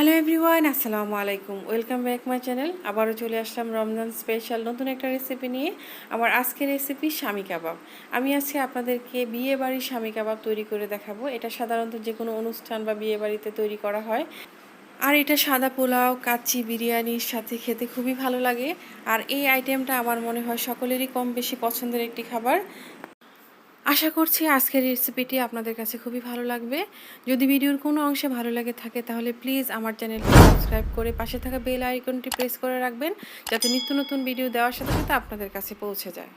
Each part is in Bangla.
হ্যালো এভরিওয়ান আসসালামু আলাইকুম ওয়েলকাম ব্যাক মাই চ্যানেল আবারও চলে আসলাম রমজান স্পেশাল নতুন একটা রেসিপি নিয়ে। আমার আজকের রেসিপি স্বামী কাবাব। আমি আজকে আপনাদেরকে বিয়ে বাড়ির স্বামী কাবাব তৈরি করে দেখাবো। এটা সাধারণত যে কোনো অনুষ্ঠান বা বিয়ে বাড়িতে তৈরি করা হয়। আর এটা সাদা পোলাও, কাচ্চি বিরিয়ানির সাথে খেতে খুবই ভালো লাগে। আর এই আইটেমটা আমার মনে হয় সকলেরই কম বেশি পছন্দের একটি খাবার। আশা করছি আজকের রেসিপিটি আপনাদের কাছে খুবই ভালো লাগবে। যদি ভিডিওর কোনো অংশে ভালো লাগে থাকে, তাহলে প্লিজ আমার চ্যানেলটি সাবস্ক্রাইব করে পাশে থাকা বেল আইকনটি প্রেস করে রাখবেন, যাতে নিত্য নতুন ভিডিও দেওয়ার সাথে সাথে আপনাদের কাছে পৌঁছে যায়।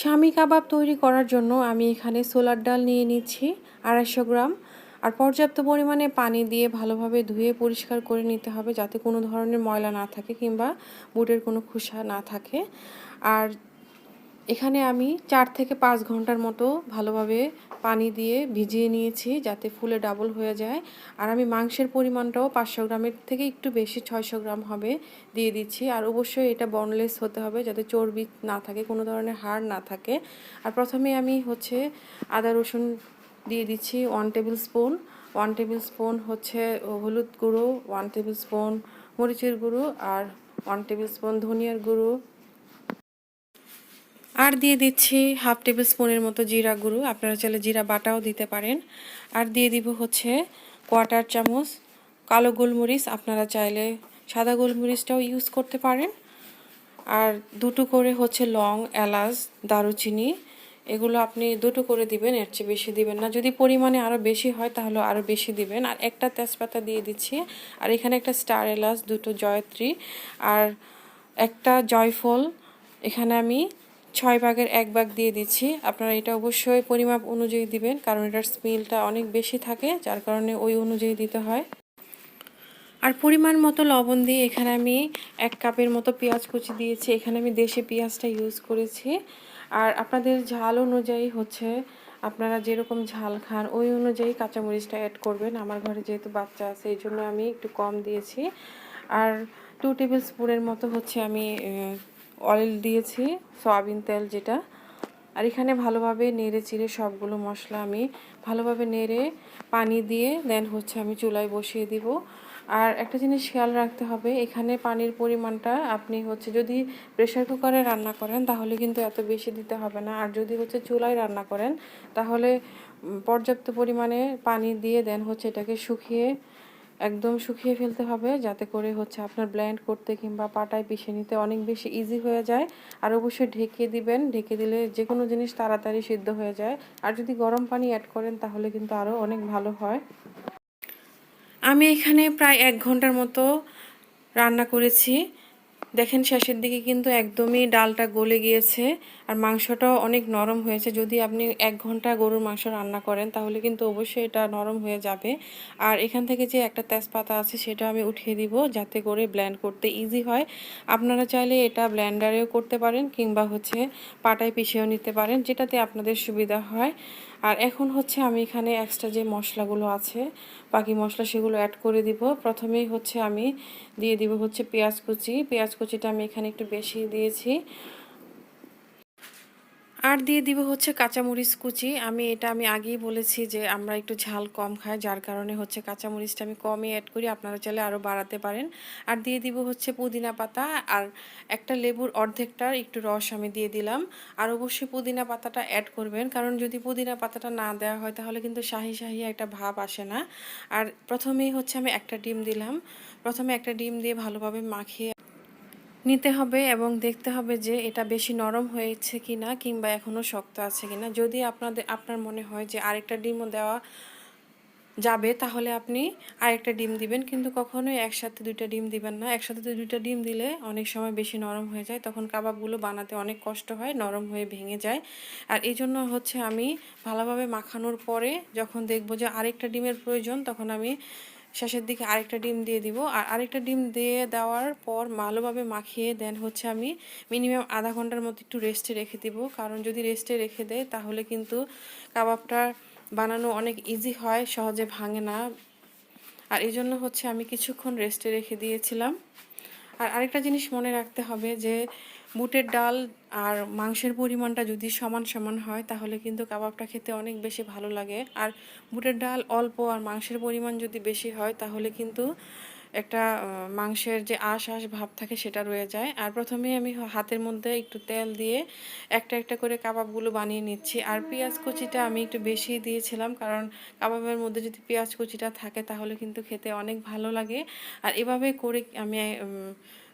স্বামী কাবাব তৈরি করার জন্য আমি এখানে সোলার ডাল নিয়ে নিচ্ছি আড়াইশো গ্রাম। আর পর্যাপ্ত পরিমাণে পানি দিয়ে ভালোভাবে ধুয়ে পরিষ্কার করে নিতে হবে যাতে কোনো ধরনের ময়লা না থাকে কিংবা বুটের কোনো খোসা না থাকে। আর এখানে আমি চার থেকে পাঁচ ঘণ্টার মতো ভালোভাবে পানি দিয়ে ভিজিয়ে নিয়েছি যাতে ফুলে ডাবল হয়ে যায়। আর আমি মাংসের পরিমাণটাও পাঁচশো গ্রামের থেকে একটু বেশি, ছয়শো গ্রাম হবে দিয়ে দিচ্ছি। আর অবশ্যই এটা বনলেস হতে হবে যাতে চর্বি না থাকে, কোনো ধরনের হাড় না থাকে। আর প্রথমে আমি হচ্ছে আদা, রসুন দিয়ে দিচ্ছি one table spoon one table spoon হচ্ছে হলুদ গুঁড়ো ওয়ান টেবিল স্পুন মরিচের গুঁড়ো আর ওয়ান টেবিল স্পুন ধনিয়ার গুঁড়ো। আর দিয়ে দিচ্ছি হাফ টেবিল স্পুনের মতো জিরা গুঁড়ো। আপনারা চাইলে জিরা বাটাও দিতে পারেন। আর দিয়ে দিব হচ্ছে কোয়াটার চামচ, কালো গোলমরিচ। আপনারা চাইলে সাদা গোলমরিচটাও ইউজ করতে পারেন। আর দুটো করে হচ্ছে লং, এলাচ, দারুচিনি, এগুলো আপনি দুটো করে দিবেন, এর চেয়ে বেশি দিবেন না। যদি পরিমাণে আরও বেশি হয় তাহলে আরও বেশি দিবেন। আর একটা তেজপাতা দিয়ে দিচ্ছি। আর এখানে একটা স্টার এলাচ, দুটো জয়ত্রী। আর একটা জয়ফল। এখানে আমি ছয় ভাগের এক ভাগ দিয়ে দিচ্ছি। আপনারা এটা অবশ্যই পরিমাপ অনুযায়ী দিবেন, কারণ এটার স্মেলটা অনেক বেশি থাকে, যার কারণে ওই অনুযায়ী দিতে হয়। আর পরিমাণ মতো লবণ দিয়ে এখানে আমি এক কাপের মতো পেঁয়াজ কুচি দিয়েছি। এখানে আমি দেশে পেঁয়াজটা ইউজ করেছি। আর আপনাদের ঝাল অনুযায়ী হচ্ছে, আপনারা যেরকম ঝাল খান, ওই অনুযায়ী কাঁচামরিচটা অ্যাড করবেন। আমার ঘরে যেহেতু বাচ্চা আছে, এই জন্য আমি একটু কম দিয়েছি। আর টু টেবিল স্পুনের মতো হচ্ছে আমি অয়েল দিয়েছি, সয়াবিন তেল যেটা। আর এখানে ভালোভাবে নেড়ে চিড়ে সবগুলো মশলা আমি ভালোভাবে নেড়ে পানি দিয়ে দেন হচ্ছে আমি চুলায় বসিয়ে দিব। আর একটা জিনিস খেয়াল রাখতে হবে, এখানে পানির পরিমাণটা আপনি হচ্ছে যদি প্রেশার কুকারে রান্না করেন, তাহলে কিন্তু এত বেশি দিতে হবে না। আর যদি হচ্ছে চুলায় রান্না করেন, তাহলে পর্যাপ্ত পরিমাণে পানি দিয়ে দেন হচ্ছে এটাকে শুকিয়ে একদম শুকিয়ে ফেলতে হবে, যাতে করে হচ্ছে আপনার ব্ল্যান্ড করতে কিংবা পাটায় পিষে নিতে অনেক বেশি ইজি হয়ে যায়। আর অবশ্যই ঢেকে দিবেন, ঢেকে দিলে যে কোনো জিনিস তাড়াতাড়ি সিদ্ধ হয়ে যায়। আর যদি গরম পানি অ্যাড করেন, তাহলে কিন্তু আরও অনেক ভালো হয়। আমি এখানে প্রায় এক ঘণ্টার মতো রান্না করেছি। দেখেন শেষের দিকে কিন্তু একদমই ডালটা গলে গিয়েছে আর মাংসটাও অনেক নরম হয়েছে। যদি আপনি এক ঘণ্টা গরুর মাংস রান্না করেন, তাহলে কিন্তু অবশ্যই এটা নরম হয়ে যাবে। আর এখান থেকে যে একটা তেজপাতা আছে, সেটা আমি উঠিয়ে দিব যাতে করে ব্ল্যান্ড করতে ইজি হয়। আপনারা চাইলে এটা ব্ল্যান্ডারেও করতে পারেন কিংবা হচ্ছে পাটায় পিষেও নিতে পারেন, যেটাতে আপনাদের সুবিধা হয়। আর এখন হচ্ছে আমি এখানে এক্সট্রা যে মশলাগুলো আছে, বাকি মশলা সেগুলো অ্যাড করে দিব। প্রথমেই হচ্ছে আমি দিয়ে দিব হচ্ছে পেঁয়াজ কুচি। পেঁয়াজ কুচিটা আমি এখানে একটু বেশি দিয়েছি। আর দিয়ে দিব হচ্ছে কাঁচামরিচ কুচি। আমি এটা আমি আগেই বলেছি যে আমরা একটু ঝাল কম খাই, যার কারণে হচ্ছে কাঁচামরিচটা আমি কমই অ্যাড করি, আপনারা চাইলে আরও বাড়াতে পারেন। আর দিয়ে দিব হচ্ছে পুদিনা পাতা আর একটা লেবুর অর্ধেকটার একটু রস আমি দিয়ে দিলাম। আর অবশ্যই পুদিনা পাতাটা অ্যাড করবেন, কারণ যদি পুদিনা পাতাটা না দেওয়া হয় তাহলে কিন্তু শাহি শাহি একটা ভাব আসে না। আর প্রথমেই হচ্ছে আমি একটা ডিম দিলাম। প্রথমে একটা ডিম দিয়ে ভালোভাবে মাখিয়ে নিতে হবে এবং দেখতে হবে যে এটা বেশি নরম হয়েছে কি না কিংবা এখনও শক্ত আছে কি না যদি আপনাদের, আপনার মনে হয় যে আরেকটা ডিমও দেওয়া যাবে, তাহলে আপনি আরেকটা ডিম দিবেন। কিন্তু কখনোই একসাথে দুইটা ডিম দিবেন না। একসাথে দুইটা ডিম দিলে অনেক সময় বেশি নরম হয়ে যায়। তখন কাবাবগুলো বানাতে অনেক কষ্ট হয়, নরম হয়ে ভেঙে যায়। আর এই জন্য হচ্ছে আমি ভালোভাবে মাখানোর পরে যখন দেখব যে আরেকটা ডিমের প্রয়োজন, তখন আমি শেষের দিকে আরেকটা ডিম দিয়ে দিব। আর আরেকটা ডিম দিয়ে দেওয়ার পর ভালোভাবে মাখিয়ে দেন হচ্ছে আমি মিনিমাম আধা ঘণ্টার মতো একটু রেস্টে রেখে দিব। কারণ যদি রেস্টে রেখে দেয় তাহলে কিন্তু কাবাবটা বানানো অনেক ইজি হয়, সহজে ভাঙে না। আর এই জন্য হচ্ছে আমি কিছুক্ষণ রেস্টে রেখে দিয়েছিলাম। আর আরেকটা জিনিস মনে রাখতে হবে যে বুটের ডাল আর মাংসের পরিমাণটা যদি সমান সমান হয়, তাহলে কিন্তু কাবাবটা খেতে অনেক বেশি ভালো লাগে। আর বুটের ডাল অল্প আর মাংসের পরিমাণ যদি বেশি হয়, তাহলে কিন্তু একটা মাংসের যে আশ আঁশ ভাব থাকে সেটা রয়ে যায়। আর প্রথমে আমি হাতের মধ্যে একটু তেল দিয়ে একটা একটা করে কাবাবগুলো বানিয়ে নিচ্ছি। আর পেঁয়াজ কুচিটা আমি একটু বেশি দিয়েছিলাম, কারণ কাবাবের মধ্যে যদি পেঁয়াজ কুচিটা থাকে, তাহলে কিন্তু খেতে অনেক ভালো লাগে। আর এভাবে করে আমি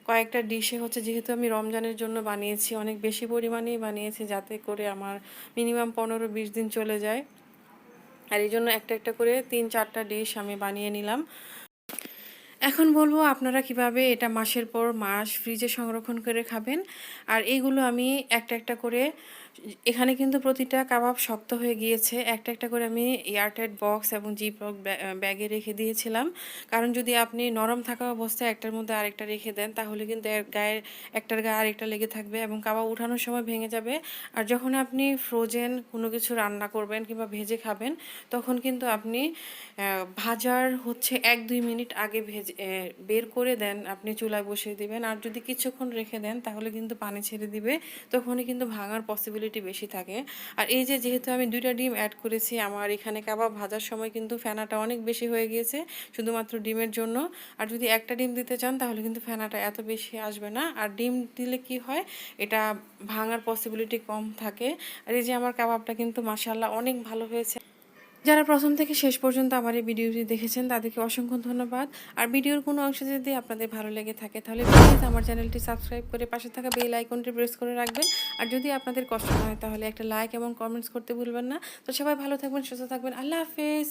কয়েকটা ডিশে হচ্ছে যেহেতু আমি রমজানের জন্য বানিয়েছি, অনেক বেশি পরিমাণেই বানিয়েছি যাতে করে আমার মিনিমাম পনেরো বিশ দিন চলে যায়। আর এই জন্য একটা একটা করে তিন চারটা ডিশ আমি বানিয়ে নিলাম। এখন বলব আপনারা কীভাবে এটা মাসের পর মাস ফ্রিজে সংরক্ষণ করে খাবেন। আর এইগুলো আমি একটা একটা করে, এখানে কিন্তু প্রতিটা কাবাব শক্ত হয়ে গিয়েছে। একটা একটা করে আমি এয়ারটাইট বক্স এবং জিপলক ব্যাগে রেখে দিয়েছিলাম। কারণ যদি আপনি নরম থাকা অবস্থায় একটার মধ্যে আরেকটা রেখে দেন, তাহলে কিন্তু গায়ের, একটার গায়ে আরেকটা লেগে থাকবে এবং কাবাব উঠানোর সময় ভেঙে যাবে। আর যখন আপনি ফ্রোজেন কোনো কিছু রান্না করবেন কিংবা ভেজে খাবেন, তখন কিন্তু আপনি ভাজার হচ্ছে এক দুই মিনিট আগে ভেজে বের করে দেন, আপনি চুলায় বসিয়ে দিবেন। আর যদি কিছুক্ষণ রেখে দেন, তাহলে কিন্তু পানি ছেড়ে দিবে, তখনই কিন্তু ভাঙার পসিবিলিটি বেশি থাকে। আর এই যে যেহেতু আমি দুইটা ডিম অ্যাড করেছি, আমার এখানে কাবাব ভাজার সময় কিন্তু ফেনাটা অনেক বেশি হয়ে গিয়েছে, শুধুমাত্র ডিমের জন্য। আর যদি একটা ডিম দিতে চান, তাহলে কিন্তু ফেনাটা এত বেশি আসবে না। আর ডিম দিলে কি হয়, এটা ভাঙার পসিবিলিটি কম থাকে। আর এই যে আমার কাবাবটা কিন্তু মাসাল্লাহ অনেক ভালো হয়েছে। যারা প্রথম থেকে শেষ পর্যন্ত আমার এই ভিডিওটি দেখেছেন, তাদেরকে অসংখ্য ধন্যবাদ। আর ভিডিওর কোনো অংশ যদি আপনাদের ভালো লেগে থাকে, তাহলে প্লিজ আমার চ্যানেলটি সাবস্ক্রাইব করে পাশে থাকা বেল আইকনটি প্রেস করে রাখবেন। আর যদি আপনাদের কষ্ট হয়, তাহলে একটা লাইক এবং কমেন্টস করতে ভুলবেন না। তো সবাই ভালো থাকবেন, সুস্থ থাকবেন। আল্লাহ হাফেজ।